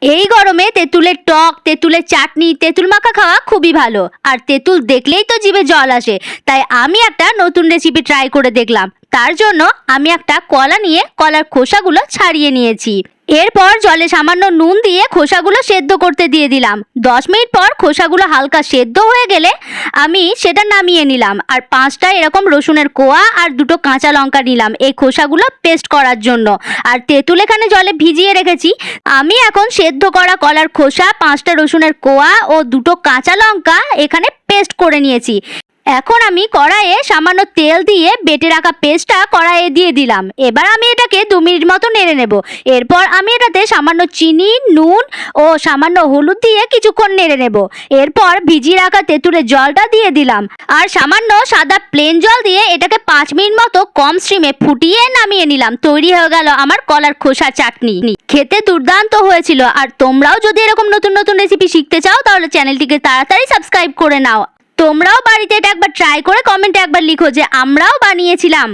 এই গরমে তেঁতুলের টক, তেঁতুলের চাটনি, তেঁতুল মাখা খাওয়া খুবই ভালো। আর তেঁতুল দেখলেই তো জিভে জল আসে। তাই আমি একটা নতুন রেসিপি ট্রাই করে দেখলাম। তার জন্য আমি একটা কলা নিয়ে কলার খোসাগুলো ছাড়িয়ে নিয়েছি। এরপর জলে সামান্য নুন দিয়ে খোসাগুলো সেদ্ধ করতে দিয়ে দিলাম। দশ মিনিট পর খোসাগুলো হালকা সেদ্ধ হয়ে গেলে আমি সেটা নামিয়ে নিলাম আর পাঁচটা এরকম রসুনের কোয়া আর দুটো কাঁচা লঙ্কা নিলাম এই খোসাগুলো পেস্ট করার জন্য। আর তেঁতুল এখানে জলে ভিজিয়ে রেখেছি। আমি এখন সেদ্ধ করা কলার খোসা, পাঁচটা রসুনের কোয়া ও দুটো কাঁচা লঙ্কা এখানে পেস্ট করে নিয়েছি। এখন আমি কড়াইয়ে সামান্য তেল দিয়ে বেটে রাখা পেস্টটা কড়াইয়ে দিয়ে দিলাম। এবার আমি এটাকে দু মিনিট মতো নেড়ে নেব। এরপর আমি এটাতে সামান্য চিনি, নুন ও সামান্য হলুদ দিয়ে কিছুক্ষণ নেড়ে নেব। এরপর ভিজিয়ে রাখা তেঁতুলের জলটা দিয়ে দিলাম। আর সামান্য সাদা প্লেন জল দিয়ে এটাকে পাঁচ মিনিট মতো কম স্ট্রিমে ফুটিয়ে নামিয়ে নিলাম। তৈরি হয়ে গেল আমার কলার খোসা চাটনি। খেতে দুর্দান্ত হয়েছিল। আর তোমরাও যদি এরকম নতুন নতুন রেসিপি শিখতে চাও, তাহলে চ্যানেলটিকে তাড়াতাড়ি সাবস্ক্রাইব করে নাও। তোমরাও বাড়িতে এটা একবার ট্রাই করে কমেন্টে একবার লিখো যে আমরাও বানিয়েছিলাম।